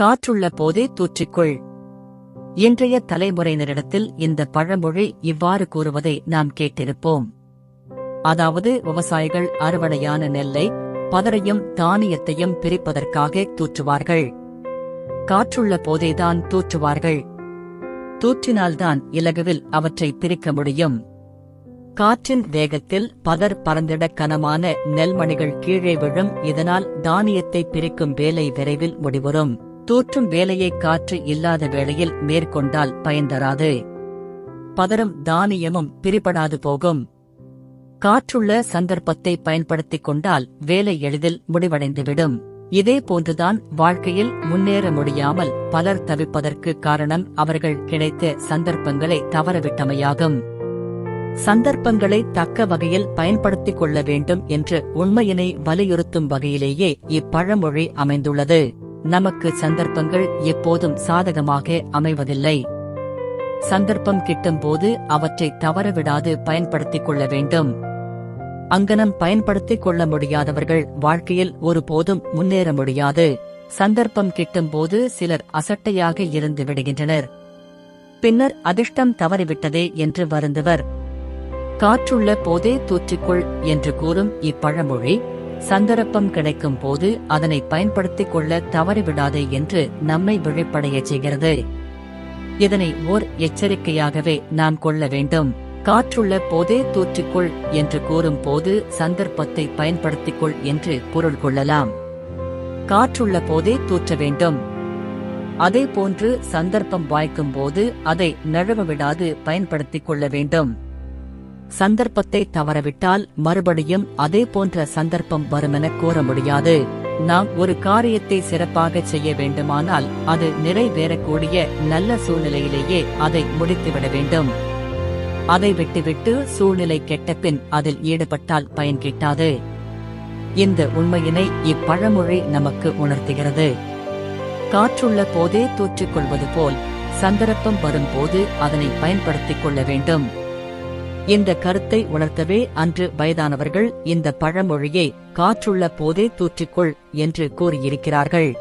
காற்றுள்ள போதே தூற்றிக்கொள். இன்றைய தலைமுறையினரிடத்தில் இந்த பழமொழி இவ்வாறு கூறுவதை நாம் கேட்டிருப்போம். அதாவது விவசாயிகள் அறுவடையான நெல்லை பதரையும் தானியத்தையும் பிரிப்பதற்காக தூற்றுவார்கள். காற்றுள்ள போதேதான் தூற்றுவார்கள். தூற்றினால்தான் இலகுவில் அவற்றை பிரிக்க முடியும். காற்றின் வேகத்தில் பதர் பறந்திட கனமான நெல்மணிகள் கீழே விழும் இதனால் தானியத்தை பிரிக்கும் வேலை விரைவில் முடிவரும் தூற்றும் வேலையை காற்று இல்லாத வேளையில் மேற்கொண்டால் பயன்தராது. பதரும் தானியமும் பிரிபடாது போகும். காற்றுள்ள சந்தர்ப்பத்தை பயன்படுத்திக் கொண்டால் வேலை எளிதில் முடிவடைந்துவிடும். இதே போன்றுதான் வாழ்க்கையில் முன்னேற முடியாமல் பலர் தவிப்பதற்கு காரணம் அவர்கள் கிடைத்த சந்தர்ப்பங்களை தவறவிட்டமையாகும். சந்தர்ப்பங்களை தக்க வகையில் பயன்படுத்திக் கொள்ள வேண்டும் என்று உண்மையினை வலியுறுத்தும் வகையிலேயே இப்பழமொழி அமைந்துள்ளது. நமக்கு சந்தர்ப்பங்கள் எப்போதும் சாதகமாக அமைவதில்லை. சந்தர்ப்பம் கிட்டும்போது அவற்றை தவறவிடாது பயன்படுத்திக் கொள்ள வேண்டும். அங்கனம் பயன்படுத்திக் கொள்ள முடியாதவர்கள் வாழ்க்கையில் ஒருபோதும் முன்னேற முடியாது. சந்தர்ப்பம் கிட்டும்போது சிலர் அசட்டையாக இருந்து விடுகின்றனர். பின்னர் அதிர்ஷ்டம் தவறிவிட்டதே என்று வருந்துவர். காற்றுள்ள போதே தூற்றிக்கொள் என்று கூறும் இப்பழமொழி சந்தர்ப்பம் கிடைக்கும் போது அதனை பயன்படுத்திக் கொள்ள தவறிவிடாதே என்று நம்மை விழிப்படைய செய்கிறது. இதனை ஓர் எச்சரிக்கையாகவே நாம் கொள்ள வேண்டும். காற்றுள்ள போதே தூற்றிக்கொள் என்று கூறும் போது சந்தர்ப்பத்தை பயன்படுத்திக்கொள் என்று பொருள் கொள்ளலாம். காற்றுள்ள போதே தூற்ற வேண்டும். அதே போன்று சந்தர்ப்பம் வாய்க்கும் போது அதை நழுவ விடாது பயன்படுத்திக் கொள்ள வேண்டும். சந்தர்ப்பத்தை தவறவிட்டால் மறுபடியும் அதே போன்ற சந்தர்ப்பம் வருமென கூற முடியாது. நாம் ஒரு காரியத்தை சிறப்பாக செய்ய வேண்டுமானால் அது நிறைவேறக்கூடிய நல்ல சூழ்நிலையிலேயே அதை முடித்துவிட வேண்டும். அதை விட்டுவிட்டு சூழ்நிலை கெட்டபின் அதில் ஈடுபட்டால் பயன் கிட்டாது. இந்த உண்மையினை இப்பழமொழி நமக்கு உணர்த்துகிறது. காற்றுள்ள போதே தோற்றுக்கொள்வது போல் சந்தர்ப்பம் வரும்போது அதனை பயன்படுத்திக் கொள்ள வேண்டும். இந்த கருத்தை உணர்த்தவே அன்று வயதானவர்கள் இந்த பழமொழியை காற்றுள்ள போதே தூற்றிக்கொள் என்று கூறியிருக்கிறார்கள்.